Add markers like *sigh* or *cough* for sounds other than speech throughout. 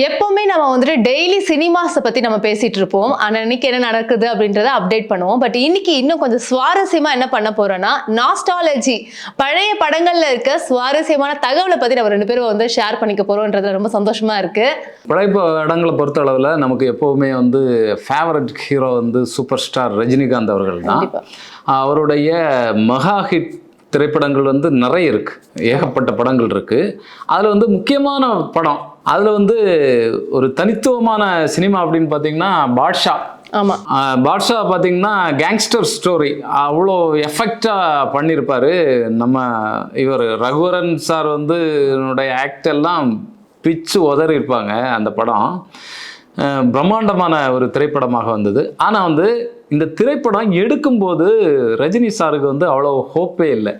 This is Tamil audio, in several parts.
எப்பவுமே நம்ம வந்துட்டு டெய்லி சினிமாஸை பத்தி நம்ம பேசிட்டு இருப்போம். ஆனா இன்னைக்கு என்ன நடக்குது அப்படின்றத அப்டேட் பண்ணுவோம். பட் இன்னைக்கு இன்னும் கொஞ்சம் சுவாரஸ்யமா என்ன பண்ண போறோம்னா நாஸ்டாலஜி பழைய படங்கள்ல இருக்க சுவாரஸ்யமான தகவலை பத்தி நம்ம ரெண்டு பேரும் வந்து ஷேர் பண்ணிக்க போறோம்ன்றது ரொம்ப சந்தோஷமா இருக்கு. பழைய படங்களை பொறுத்த அளவில் நமக்கு எப்போவுமே வந்து ஃபேவரட் ஹீரோ வந்து சூப்பர் ஸ்டார் ரஜினிகாந்த் அவர்கள் தான் அவருடைய மெகா ஹிட் திரைப்படங்கள் வந்து நிறைய இருக்கு. ஏகப்பட்ட படங்கள் இருக்கு. அதில் வந்து முக்கியமான படம் அதில் வந்து ஒரு தனித்துவமான சினிமா அப்படின்னு பார்த்தீங்கன்னா பாட்ஷா. ஆமா. ஆஹ் பாட்ஷா பார்த்தீங்கன்னா கேங்ஸ்டர் ஸ்டோரி அவ்வளோ எஃபெக்டாக பண்ணியிருப்பாரு நம்ம இவர் ரகுவரன் சார் வந்து என்னுடைய ஆக்ட் எல்லாம் பிச்சு உதறி இருப்பாங்க அந்த படம். பிரம்மாண்டமான ஒரு திரைப்படமாக வந்தது. ஆனால் வந்து இந்த திரைப்படம் எடுக்கும்போது ரஜினி சாருக்கு வந்து அவ்வளோ ஹோப்பே இல்லை.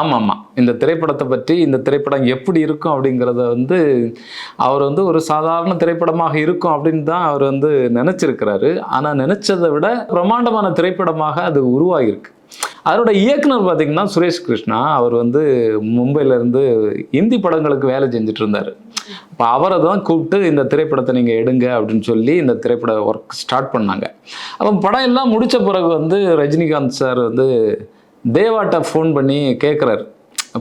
ஆமாம் ஆமாம். இந்த திரைப்படத்தை பற்றி இந்த திரைப்படம் எப்படி இருக்கும் அப்படிங்கிறத வந்து அவர் வந்து ஒரு சாதாரண திரைப்படமாக இருக்கும் அப்படின்னு தான் அவர் வந்து நினச்சிருக்கிறாரு. ஆனால் நினச்சதை விட பிரம்மாண்டமான திரைப்படமாக அது உருவாகியிருக்கு. அதனோட இயக்குனர் பார்த்திங்கன்னா சுரேஷ் கிருஷ்ணா. அவர் வந்து மும்பையிலேருந்து இந்தி படங்களுக்கு வேலை செஞ்சுட்டு இருந்தார். அப்போ அவரை தான் கூப்பிட்டு இந்த திரைப்படத்தை நீங்கள் எடுங்க அப்படின்னு சொல்லி இந்த திரைப்பட ஒர்க் ஸ்டார்ட் பண்ணாங்க. அப்போ படம் எல்லாம் முடித்த பிறகு வந்து ரஜினிகாந்த் சார் வந்து தேவாட்ட ஃபோன் பண்ணி கேட்குறாரு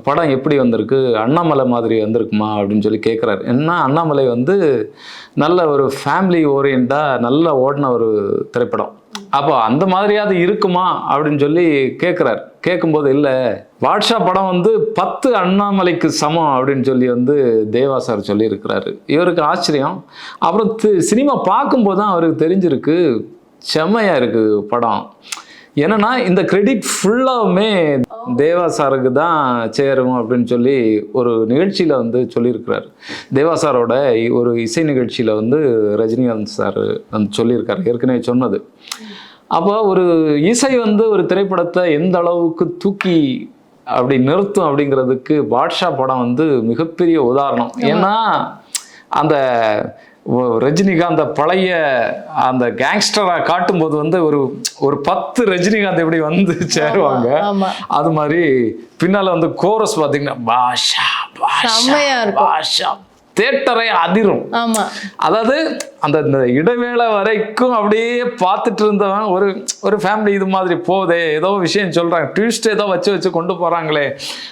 படம் எப்படி வந்திருக்கு? அண்ணாமலை மாதிரி வந்திருக்குமா? அப்படின்னு சொல்லி கேட்குறாரு ஏன்னா அண்ணாமலை வந்து நல்ல ஒரு ஃபேமிலி ஓரியண்டாக நல்ல ஓடின ஒரு திரைப்படம். அப்போ அந்த மாதிரியாவது இருக்குமா? அப்படின்னு சொல்லி கேட்குறாரு கேட்கும்போது இல்லை வாட்ஷா படம் வந்து பத்து அண்ணாமலைக்கு சமம் அப்படின்னு சொல்லி வந்து தேவா சார் சொல்லியிருக்கிறாரு. இவருக்கு ஆச்சரியம். அப்புறம் சினிமா பார்க்கும்போது தான் அவருக்கு தெரிஞ்சிருக்கு. செம்மையாக இருக்குது படம். என்னன்னா இந்த கிரெடிட் ஃபுல்லாவுமே தேவா சாருக்கு தான் சேரும் அப்படின்னு சொல்லி ஒரு நிகழ்ச்சியில் வந்து சொல்லியிருக்கிறார். தேவா சாரோட ஒரு இசை நிகழ்ச்சியில் வந்து ரஜினிகாந்த் சார் வந்து சொல்லியிருக்காரு ஏற்கனவே சொன்னது. அப்போ ஒரு இசை வந்து ஒரு திரைப்படத்தை எந்த அளவுக்கு தூக்கி அப்படி நிறுத்தும் அப்படிங்கிறதுக்கு பாட்ஷா படம் வந்து மிகப்பெரிய உதாரணம். ஏன்னா அந்த ரஜினிகாந்த பழைய அந்த கேங்ஸ்டரா காட்டும்போது வந்து ஒரு ஒரு பத்து ரஜினிகாந்த் எப்படி வந்து சேருவாங்க அது மாதிரி பின்னால வந்து கோரஸ் பாத்தீங்கன்னா பாஷா பாஷா. பாஷா தேட்டரை அதிரும். அதாவது அந்த இந்த இடைவேளை வரைக்கும் அப்படியே பார்த்துட்டு இருந்தவன் ஒரு ஒரு ஃபேமிலி இது மாதிரி போதே ஏதோ விஷயம் சொல்றாங்க ட்விஸ்ட் ஏதோ வச்சு வச்சு கொண்டு போறாங்களே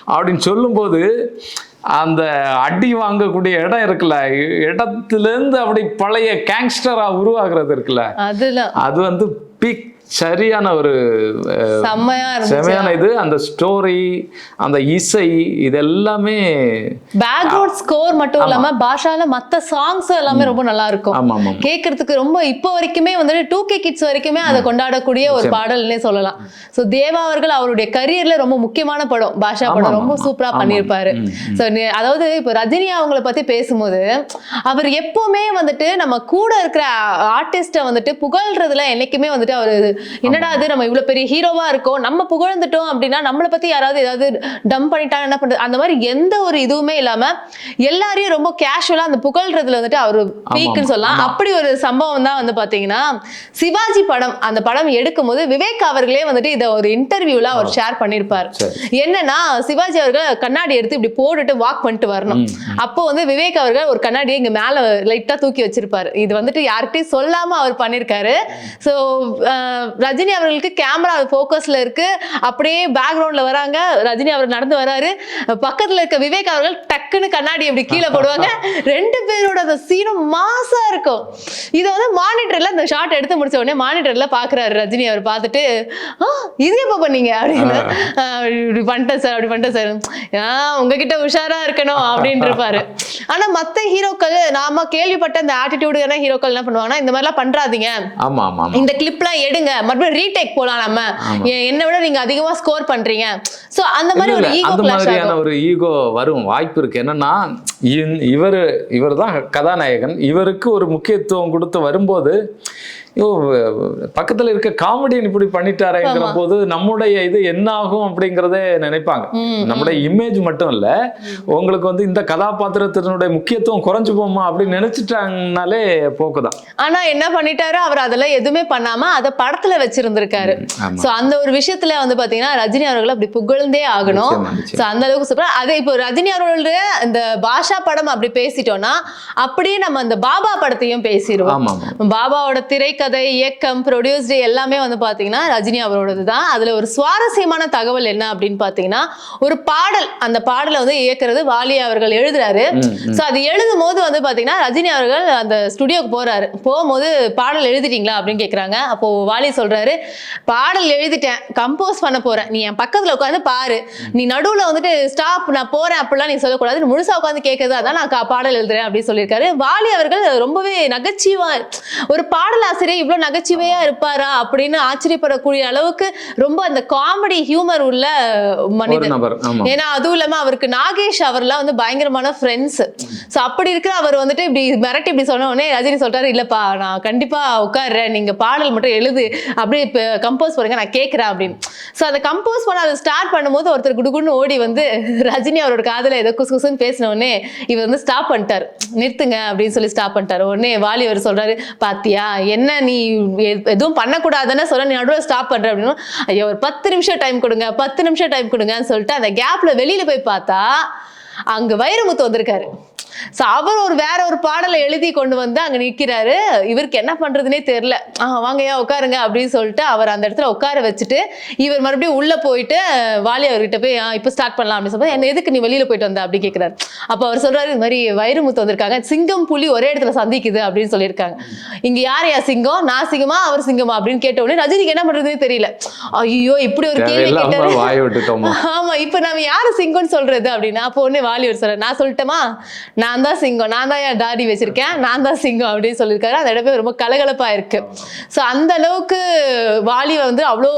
அப்படின்னு சொல்லும்போது அந்த அடி வாங்கக்கூடிய இடம் இருக்குல்ல இ- இடத்துலேருந்து அப்படி பழைய கேங்ஸ்டரா உருவாகிறது இருக்குல்ல அது வந்து பீக் சரியான ஒரு செமையான இது. அந்த ஸ்டோரி அந்த இசை இது எல்லாமே பேக்ரவுண்ட் ஸ்கோர் மட்டும் இல்லாம பாஷால மத்த சாங்ஸ் எல்லாமே ரொம்ப நல்லா இருக்கும். கேட்கறதுக்கு ரொம்ப இப்போ வரைக்குமே வந்துட்டு டூ கே கிட்ஸ் வரைக்குமே அதை கொண்டாடக்கூடிய ஒரு பாடல்னே சொல்லலாம். சோ தேவா அவர்கள் அவருடைய கரியர்ல ரொம்ப முக்கியமான படம். பாஷா படம் ரொம்ப. சூப்பரா. பண்ணியிருப்பாரு. சோ அதாவது இப்போ ரஜினி அவங்கள பத்தி பேசும்போது அவர் எப்பவுமே வந்துட்டு நம்ம கூட இருக்கிற ஆர்டிஸ்ட வந்துட்டு புகழ்றதுல என்னைக்குமே வந்துட்டு அவர் என்னடா அது நம்ம இவ்வளவு பெரிய ஹீரோவா இருக்கோம். நம்ம புகழ்ந்துட்டோம் அப்படின்னா நம்மளை பத்தி யாராவது ஏதாவது டம் பண்ணிட்டாங்க என்ன பண்றது? அந்த மாதிரி எந்த ஒரு இதுவுமே இல்லாம எல்லாரையும் ரொம்ப கேஷுவலா அந்த புகழ்றதுல வந்துட்டு அவர் பீக்குன்னு சொல்லலாம். அப்படி ஒரு சம்பவம் தான் வந்து பாத்தீங்கன்னா சிவாஜி படம் அந்த படம் எடுக்கும் போது விவேக் அவர்களே வந்துட்டு இதை ஒரு இன்டர்வியூல அவர் ஷேர் பண்ணியிருப்பார். சரி. என்னன்னா சிவாஜி அவர்கள் கண்ணாடி எடுத்து இப்படி போட்டுட்டு வாக் பண்ணிட்டு வரணும். அப்போ வந்து விவேக் அவர்கள் ஒரு கண்ணாடியை இங்க மேல லைட்டா தூக்கி வச்சிருப்பாரு. இது வந்துட்டு யார்கிட்டயும் சொல்லாம அவர் பண்ணிருக்காரு சோ ரஜினி அவர்களுக்கு கேமரா ஃபோக்கஸ்ல இருக்கு. அப்படியே பேக்ரவுண்ட்ல வராங்க. ரஜினி அவர் நடந்து வராரு. பக்கத்துல இருக்க விவேக் அவர்கள் டக்குன்னு கண்ணாடி இப்படி கீழே போடுவாங்க. ரெண்டு பேரோட அந்த சீனும் மாசா இருக்கும். இதை வந்து மானிட்டர்ல இந்த ஷாட் எடுத்து முடிச்ச உடனே மானிட்டர்ல பாக்குறாரு ரஜினி அவர் பார்த்துட்டு ஆ இது எப்ப பண்ணீங்க? அப்படின்னு. "ஆ, இப்படி பண்ணிட்டேன் சார் அப்படி பண்ணிட்டேன் சார். ஆ உங்ககிட்ட உஷாரா இருக்கணும். அப்படின்னு இருப்பாரு. ஆனா மத்த ஹீரோக்கள் நாம கேள்விப்பட்ட இந்த ஆட்டிடியூடான ஹீரோக்கள் என்ன பண்ணுவாங்கன்னா இந்த மாதிரிலாம் பண்றாதீங்க. ஆமா ஆமா ஆமா. இந்த கிளிப்லாம் எடுங்க. மறுபடியும் ரீடேக் போலாம் நம்ம. என்னை விட நீங்க அதிகமா ஸ்கோர் பண்றீங்க. சோ அந்த மாதிரி ஒரு ஈகோ மாதிரியான ஒரு ஈகோ வரும். வாய்ப்பு இருக்கு. என்னன்னா இவர் இவர் தான் கதாநாயகன். இவருக்கு ஒரு முக்கியத்துவம் கொடுத்து வரும்போது ஐயோ பக்கத்துல இருக்க காமெடியன் இப்படி பண்ணிட்டாரேங்கிற போது நம்முடைய இது என்ன ஆகும் அப்படிங்கறதே நினைப்பாங்க. நம்முடைய இமேஜ் மட்டும் இல்ல உங்களுக்கு வந்து இந்த கதாபாத்திரத்தினுடைய முக்கியத்துவம் குறைஞ்சு போமா அப்படின்னு நினைச்சிட்டாங்கனாலே போக்குதான். ஆனா என்ன பண்ணிட்டாரு அவர் அதெல்லாம் எதுவுமே பண்ணாம அத படத்துல வச்சிருந்திருக்காரு. சோ அந்த ஒரு விஷயத்துல வந்து பாத்தீங்கன்னா ரஜினி அவர்கள் அப்படி புகழ்ந்தே ஆகணும். சோ அந்த அளவுக்கு சூப்பரா அதே இப்போ ரஜினி அவர்களுடைய இந்த பாஷா படம் அப்படி பேசிட்டோம்னா அப்படியே நம்ம அந்த பாபா படத்தையும் பேசிடுவோம். பாபாவோட திரைக்கதை இயக்கம் ப்ரொடியூஸ்டு எல்லாமே வந்து பாத்தீங்கன்னா ரஜினி அவரோடது தான். அதுல ஒரு சுவாரஸ்யமான தகவல் என்ன அப்படின்னு பாத்தீங்கன்னா ஒரு பாடல் அந்த பாடலை வந்து இயக்குறது வாலி அவர்கள் எழுதுறாரு. ஸோ அது எழுதும் போது வந்து பாத்தீங்கன்னா ரஜினி அவர்கள் அந்த ஸ்டுடியோக்கு போறாரு. போகும்போது பாடல் எழுதிட்டீங்களா அப்படின்னு கேக்குறாங்க. அப்போ வாலி சொல்றாரு பாடல் எழுதிட்டேன். கம்போஸ் பண்ண போறேன். நீ என் பக்கத்துல உட்காந்து பாரு. நீ நடுவுல வந்துட்டு ஸ்டாப் நான் போறேன். அப்படிலாம் நீ சொல்லக்கூடாது நீ முழுசா உட்காந்து கேட்கறது அதான் நான் பாடல் எழுதுறேன் அப்படின்னு சொல்லியிருக்காரு. வாலி அவர்கள் ரொம்பவே நகைச்சுவா ஒரு பாடலாசிரியர் இவ்வளவு நகைச்சுவையா இருப்பாரா அப்படின்னு ஆச்சரியப்படக்கூடிய அளவுக்கு ரொம்ப அந்த காமெடி ஹியூமர் உள்ள ஆமா. ஏன்னா அதுவும் இல்லாம அவருக்கு நாகேஷ் அவர்லாம் வந்து பயங்கரமான ஃப்ரெண்ட்ஸ் சோ அப்படி இருக்கிற அவர் வந்துட்டு இப்படி மிரட்டி இப்படி சொன்ன உடனே ரஜினி சொல்றாரு இல்லப்பா நான் கண்டிப்பா உட்கார்றேன். நீங்க பாடல் மட்டும் எழுது. அப்படியே கம்போஸ் பண்ணுங்க நான் கேட்கறேன் அப்படின்னு. சோ அதை கம்போஸ் பண்ண அதை ஸ்டார்ட் பண்ணும்போது ஒருத்தர் குடுகுடுன்னு ஓடி வந்து ரஜினி அவரோட காதுல ஏதோ குசு குசுன்னு பேசின உடனே இவர் வந்து ஸ்டாப் பண்ணிட்டாரு. நிறுத்துங்க அப்படின்னு சொல்லி ஸ்டாப் பண்ணிட்டாரு. உடனே வாலி அவர் சொல்றாரு பாத்தியா என்ன நீ எதுவும் பண்ணக்கூடாதுன்னு சொல்ல நீ நடுவில் ஸ்டாப் பண்ற அப்படின்னு. ஐயோ ஒரு பத்து நிமிஷம் டைம் கொடுங்க பத்து நிமிஷம் டைம் கொடுங்கன்னு சொல்லிட்டு அந்த கேப்ல வெளியில போய் பார்த்தா அங்க வைரமுத்து வந்திருக்காரு. ஸோ அவர் ஒரு வேற ஒரு பாடலை எழுதி கொண்டு வந்து அங்க நிக்கிறாரு. இவருக்கு என்ன பண்றதுனே தெரியல. ஆ வாங்கய்யா உட்காருங்க அப்படின்னு சொல்லிட்டு அவர் அந்த இடத்துல உட்கார வச்சுட்டு இவர் மறுபடியும் உள்ள போயிட்டு வாலி அவர்கிட்ட போய் "ஆ, இப்போ ஸ்டார்ட் பண்ணலாம். அப்படின்னு சொல்லும்போது என்ன எதுக்கு நீ வெளியில போயிட்டு வந்த? அப்படி கேட்கிறாரு அப்போ அவர் சொல்றாரு இது மாதிரி வைரமுத்து வந்திருக்காங்க. சிங்கம் புலி ஒரே இடத்துல சந்திக்குது. அப்படின்னு சொல்லியிருக்காங்க. இங்க யார் யா சிங்கம்? நான் சிங்கமா அவர் சிங்கமா? அப்படின்னு கேட்ட உடனே ரஜினிக்கு என்ன பண்றதுனே தெரியல. ஐயோ இப்படி ஒரு கேள்வி கேட்டாரு. ஆமா இப்ப நாம யாரு சிங்கம்னு சொல்றது அப்படின்னா. அப்போ உடனே வாலிவர் சொல்ற நான் சொல்லட்டுமா நான் தான் சிங்கம் நான் தான் என் தாடி வச்சிருக்கேன் நான் தான் சிங்கம் அப்படின்னு சொல்லியிருக்காரு. அந்த இடமே ரொம்ப கலகலப்பா இருக்கு. சோ அந்த அளவுக்கு வாலி வந்து அவ்வளோ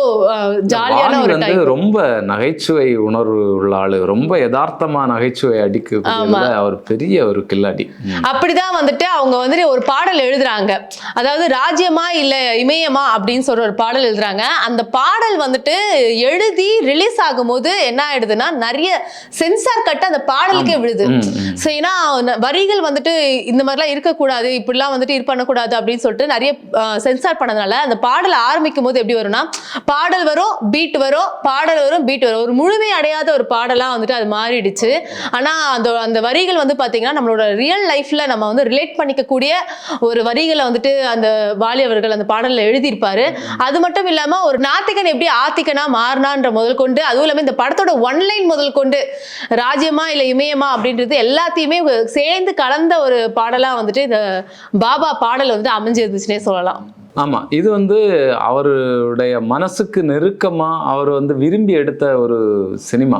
ஜாலியான ஒரு டைப் ரொம்ப நகைச்சுவை உணர்வு உள்ள ஆளு. ரொம்ப யதார்த்தமா நகைச்சுவை அடிக்கக்கூடியதுல அவர் பெரிய ஒரு கில்லாடி. அப்படிதான் வந்துட்டு அவங்க வந்துட்டு ஒரு பாடல் எழுதுறாங்க. அதாவது ராஜ்யமா இல்ல இமயமா அப்படின்னு சொல்ற ஒரு பாடல் எழுதுறாங்க. அந்த பாடல் வந்துட்டு எழுதி ரிலீஸ் ஆகும்போது என்ன ஆயிடுதுன்னா நிறைய சென்சார் கட்டு அந்த பாடலுக்கே விழுது. ஸோ ஏன்னா அந்த வரிகள் வந்துட்டு இந்த மாதிரிலாம் இருக்கக்கூடாது இப்படிலாம் வந்துட்டு இது பண்ணக்கூடாது அப்படின்னு சொல்லிட்டு நிறைய சென்சார் பண்ணதுனால அந்த பாடல் ஆரம்பிக்கும் போது எப்படி வரும்னா பாடல் வரும் பீட் வரும் பாடல் வரும் பீட் வரும். ஒரு முழுமை அடையாத ஒரு பாடலாக வந்துட்டு அது மாறிடுச்சு. ஆனால் அந்த அந்த வரிகள் வந்து பார்த்தீங்கன்னா நம்மளோட ரியல் லைஃப்ல நம்ம வந்து ரிலேட் பண்ணிக்கக்கூடிய ஒரு வரிகளை வந்துட்டு அந்த வாலி அவர்கள் அந்த பாடலில் எழுதியிருப்பாரு. அது மட்டும் இல்லாமல் ஒரு நாத்திகன் எப்படி ஆத்திகனா மாறினான்ற முதல் கொண்டு அதுவும் இல்லாமல் இந்த படத்தோட ஒன்லைன் முதல் கொண்டு ராஜ்யமா இல்லை இமயமா அப்படின்றது எல்லாத்தையுமே சேர்ந்து கலந்த ஒரு பாடலாக வந்துட்டு இந்த பாபா பாடல் வந்துட்டு அமைஞ்சிருந்துச்சுன்னே சொல்லலாம். ஆமா இது வந்து அவருடைய மனசுக்கு நெருக்கமா அவர் வந்து விரும்பி எடுத்த ஒரு சினிமா.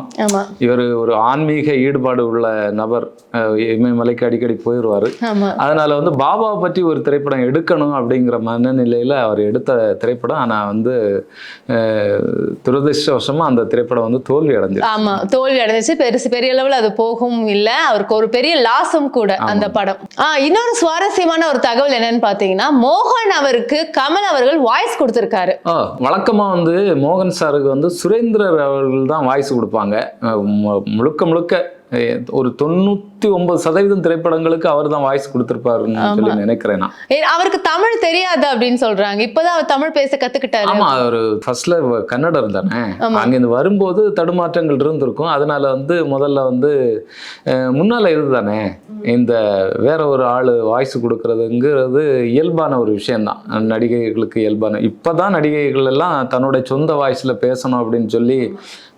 இவர் ஒரு ஆன்மீக ஈடுபாடு உள்ள நபர். இமயமலைக்கு அடிக்கடி போயிடுவாரு அதனால வந்து பாபாவை பற்றி ஒரு திரைப்படம் எடுக்கணும் அப்படிங்கிற மனநிலையில அவர் எடுத்த திரைப்படம். ஆனா வந்து அஹ், துரதிர்ஷ்டவசமா அந்த திரைப்படம் வந்து தோல்வி அடைஞ்சிருச்சு. ஆமா தோல்வி அடைஞ்சிச்சு பெருசு பெரிய அளவுல அது போகவும் இல்ல. அவருக்கு ஒரு பெரிய லாஸும் கூட அந்த படம். இன்னொரு சுவாரஸ்யமான ஒரு தகவல் என்னன்னு பாத்தீங்கன்னா மோகன் அவருக்கு கமல் அவர்கள் வாய்ஸ் கொடுத்துருக்காரு. வழக்கமாக வந்து மோகன் சாருக்கு வந்து சுரேந்திரர் அவர்கள் தான் வாய்ஸ் கொடுப்பாங்க. மு- முழுக்க முழுக்க ஒரு தொண்ணூத்தி ஒன்பது சதவீதம் திரைப்படங்களுக்கு அவர் தான் வாய்ஸ் கொடுத்திருப்பாருன்னு சொல்லி நினைக்கிறேன் நான். அவருக்கு தமிழ் தெரியாது அப்படின்னு சொல்றாங்க. இப்பதான் அவர் தமிழ் பேச கத்துக்கிட்டாரு. ஆமா அவர் ஃபர்ஸ்ட்ல கன்னடர் தானே. அங்கிருந்து வரும்போது தடுமாற்றங்கள் இருந்திருக்கும். அதனால வந்து முதல்ல வந்து முன்னால இதுதானே இந்த வேற ஒரு ஆள் வாய்ஸ் கொடுக்கறதுங்கிறது இயல்பான ஒரு விஷயம்தான். நடிகைகளுக்கு இயல்பான. இப்பதான் நடிகைகள் எல்லாம் தன்னுடைய சொந்த வாய்ஸ்ல பேசணும் அப்படின்னு சொல்லி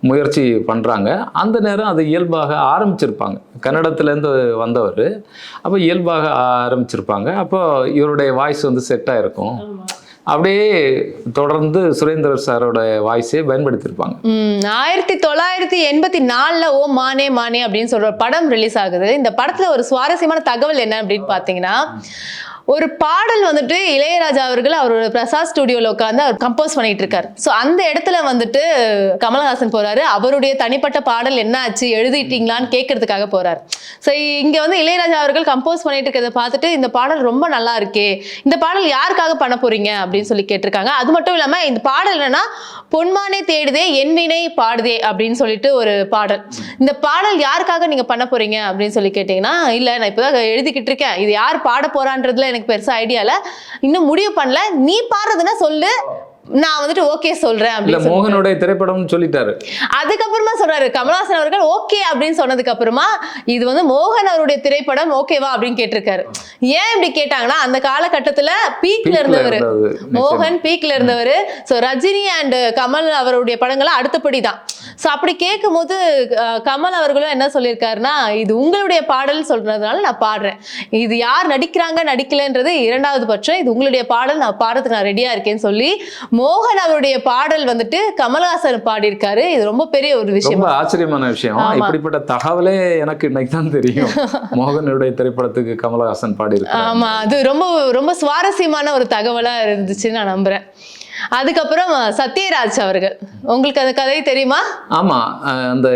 முயற்சி பண்றாங்க. அந்த நேரம் அது இயல்பாக ஆரம்பிச்சிருப்பாங்க. கன்னடத்துலேருந்து வந்தவர். அப்போ இயல்பாக ஆரம்பிச்சிருப்பாங்க. அப்போ இவருடைய வாய்ஸ் வந்து செட் ஆயிருக்கும். அப்படியே தொடர்ந்து சுரேந்தர் சாரோட வாய்ஸே பயன்படுத்தியிருப்பாங்க. ஆயிரத்தி தொள்ளாயிரத்தி எண்பத்தி நாலுல ஓ மானே மானே அப்படின்னு சொல்ற ஒரு படம் ரிலீஸ் ஆகுது. இந்த படத்துல ஒரு சுவாரஸ்யமான தகவல் என்ன அப்படின்னு பாத்தீங்கன்னா ஒரு பாடல் வந்துட்டு இளையராஜா அவர்கள் அவரோட பிரசாத் ஸ்டுடியோல உட்காந்து அவர் கம்போஸ் பண்ணிட்டு இருக்காரு. ஸோ அந்த இடத்துல வந்துட்டு கமலஹாசன் போறாரு. அவருடைய தனிப்பட்ட பாடல் என்ன ஆச்சு எழுதிட்டீங்களான்னு கேட்கறதுக்காக போறாரு. ஸோ இங்க வந்து இளையராஜா அவர்கள் கம்போஸ் பண்ணிட்டு இருக்கிறத பார்த்துட்டு இந்த பாடல் ரொம்ப நல்லா இருக்கே இந்த பாடல் யாருக்காக பண்ண போறீங்க? அப்படின்னு சொல்லி கேட்டிருக்காங்க. அது மட்டும் இல்லாம இந்த பாடல் என்னன்னா பொன்மானே தேடுதே என்வினை பாடுதே அப்படின்னு சொல்லிட்டு ஒரு பாடல். இந்த பாடல் யாருக்காக நீங்க பண்ண போறீங்க? அப்படின்னு சொல்லி கேட்டீங்கன்னா இல்ல நான் இப்பதான் எழுதிக்கிட்டு இருக்கேன். இது யார் பாட போறான்றதுல எனக்கு பெருசா ஐடியா இல்ல. இன்னும் முடிவு பண்ணல. நீ பாடுறதுன்னா சொல்லு. நான் வந்துட்டு ஓகே சொல்றேன் அப்படின்னு மோகனுடைய திரைப்படம்னு சொல்லிட்டாரு. அதுக்கப்புறமா சொல்றாரு கமலஹாசன் அவர்கள் ஓகே அப்படின்னு சொன்னதுக்கு அப்புறமா இது வந்து மோகன் அவருடைய திரைப்படம் ஓகேவா அப்படின்னு கேட்டிருக்காரு. ஏன் இப்படி கேட்டாங்கன்னா அந்த காலகட்டத்துல பீக்ல இருந்தவர். மோகன் பீக்ல இருந்தவர். ஸோ ரஜினி அண்ட் கமல் அவருடைய படங்கள்லாம் அடுத்தபடி தான். ஸோ அப்படி கேட்கும்போது அஹ், கமல் அவர்களும் என்ன சொல்லியிருக்காருன்னா இது உங்களுடைய பாடல் சொல்றதுனால நான் பாடுறேன். இது யார் நடிக்கிறாங்க நடிக்கலன்றது இரண்டாவது பட்சம். இது உங்களுடைய பாடல் நான் பாடுறதுக்கு நான் ரெடியா இருக்கேன்னு சொல்லி மோகன் அவருடைய பாடல் வந்துட்டு கமல்ஹாசன் பாடியிருக்காரு. இது ரொம்ப பெரிய ஒரு விஷயம். ரொம்ப ஆச்சரியமான விஷயம். இப்படிப்பட்ட தகவலே எனக்கு இன்னைக்கு தான் தெரியும். *laughs* மோகனுடைய திரைப்படத்துக்கு கமலஹாசன் பாடியிருக்காரு ஆமா அது ரொம்ப ரொம்ப சுவாரஸ்யமான ஒரு தகவலா இருந்துச்சுன்னு நான் நம்புறேன். அதுக்கப்புறம் சத்யராஜ் அவர்கள். உங்களுக்கு அந்த கதை தெரியுமா? ஆமா அந்த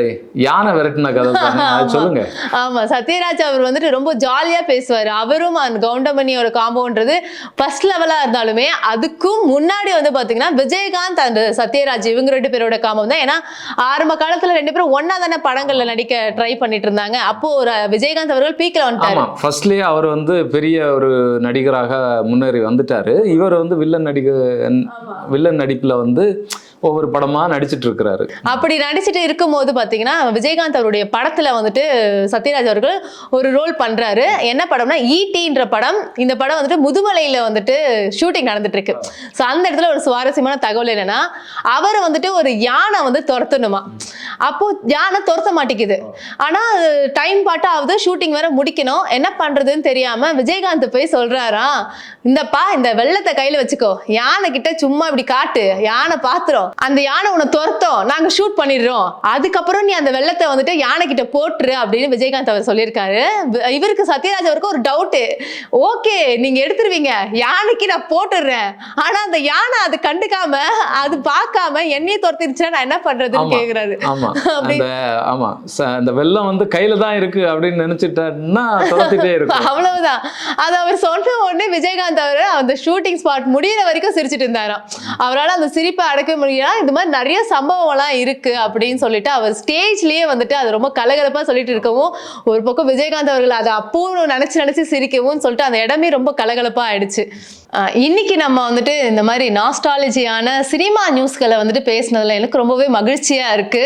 யானை விரட்டின கதை *laughs* சொல்லுங்க. ஆமா சத்யராஜ் அவர் வந்துட்டு ரொம்ப ஜாலியா பேசுவாரு. அவரும் அந்த கவுண்டமணியோட காம்போன்றது ஃபர்ஸ்ட் லெவலா இருந்தாலுமே அதுக்கும் முன்னாடி வந்து பாத்தீங்கன்னா விஜயகாந்த் அண்ட் சத்யராஜ் இவங்க ரெண்டு பேரோட காம்போ தான். ஏன்னா ஆரம்ப காலத்துல ரெண்டு பேரும் ஒன்னா தானே படங்கள்ல நடிக்க ட்ரை பண்ணிட்டு இருந்தாங்க. அப்போ ஒரு விஜயகாந்த் அவர்கள் பீக்ல வந்துட்டாரு. ஃபர்ஸ்ட்லயே அவர் வந்து பெரிய ஒரு நடிகராக முன்னேறி வந்துட்டாரு. இவர் வந்து வில்லன் நடிக வில்லன் நடிப்பில் வந்து ஒவ்வொரு படமா நடிச்சிட்டு இருக்கிறாரு அப்படி நடிச்சுட்டு இருக்கும்போது பாத்தீங்கன்னா விஜயகாந்த் அவருடைய படத்துல வந்துட்டு சத்யராஜ் அவர்கள் ஒரு ரோல் பண்றாரு. என்ன படம்னா ஈட்டின்ற படம். இந்த படம் வந்துட்டு முதுமலையில வந்துட்டு ஷூட்டிங் நடந்துட்டு இருக்கு ஸோ அந்த இடத்துல ஒரு சுவாரஸ்யமான தகவல் என்னன்னா அவரை வந்துட்டு ஒரு யானை வந்து துரத்தணுமா? அப்போ யானை துரத்த மாட்டேங்குது. ஆனா டைம் பாட்டு ஆகுது ஷூட்டிங் வேற முடிக்கணும். என்ன பண்றதுன்னு தெரியாம விஜயகாந்த் போய் சொல்றாரா இந்தப்பா இந்த வெள்ளத்தை கையில வச்சுக்கோ. யானை கிட்ட சும்மா இப்படி காட்டு. யானை பாத்துரும். அந்த யானை உன்னை துரத்தோம். நாங்க ஷூட் பண்ணிடுறோம். அதுக்கப்புறம் நீ அந்த வெள்ளத்தை வந்துட்டு யானை கிட்ட போட்டுரு அப்படின்னு விஜயகாந்த் அவர் சொல்லியிருக்காரு. இவருக்கு சத்யராஜ் அவருக்கு ஒரு டவுட்டு ஓகே நீங்க எடுத்துருவீங்க. யானைக்கு நான் போட்டுடுறேன். ஆனா அந்த யானை அது கண்டுக்காம அது பார்க்காம என்னையே துரத்திருச்சுன்னா நான் என்ன பண்றதுன்னு. கேக்குறாரு. ஆமா. *laughs* அந்த வெள்ளம் வந்து கையில தான் இருக்கு அப்படின்னு நினைச்சிட்டாருன்னா துரத்திட்டே *laughs* இருக்கும். அவ்வளவுதான். அது அவர் சொன்ன உடனே விஜயகாந்த் அவர் அந்த ஷூட்டிங் ஸ்பாட் முடியிற வரைக்கும் சிரிச்சிட்டு இருந்தாராம். அவரால் அந்த சிரிப்பை அடக்க பார்த்தீங்கன்னா இது மாதிரி நிறைய சம்பவம்லாம் இருக்கு அப்படின்னு சொல்லிட்டு அவர் ஸ்டேஜ்லயே வந்துட்டு அது ரொம்ப கலகலப்பா சொல்லிட்டு இருக்கவும் ஒரு பக்கம் விஜயகாந்த் அவர்கள் அதை அப்பவும் நினைச்சு நினைச்சு சிரிக்கவும் சொல்லிட்டு அந்த இடமே ரொம்ப கலகலப்பா ஆயிடுச்சு. இன்னைக்கு நம்ம வந்துட்டு இந்த மாதிரி நாஸ்டாலஜியான சினிமா நியூஸ்களை வந்துட்டு பேசினதுல எனக்கு ரொம்பவே மகிழ்ச்சியா இருக்கு.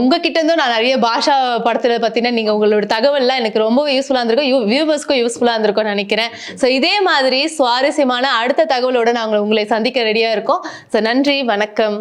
உங்ககிட்ட இருந்தும் நான் நிறைய பாஷா படத்துல பத்தின நீங்க உங்களோட தகவல்லாம் எனக்கு ரொம்பவே யூஸ்ஃபுல்லாக இருந்திருக்கும். வியூவர்ஸ்க்கும் யூஸ்ஃபுல்லாக இருந்திருக்கும்னு நினைக்கிறேன். ஸோ இதே மாதிரி சுவாரஸ்யமான அடுத்த தகவலோட நாங்கள் உங்களை சந்திக்க ரெடியா இருக்கோம். ஸோ நன்றி வணக்கம்.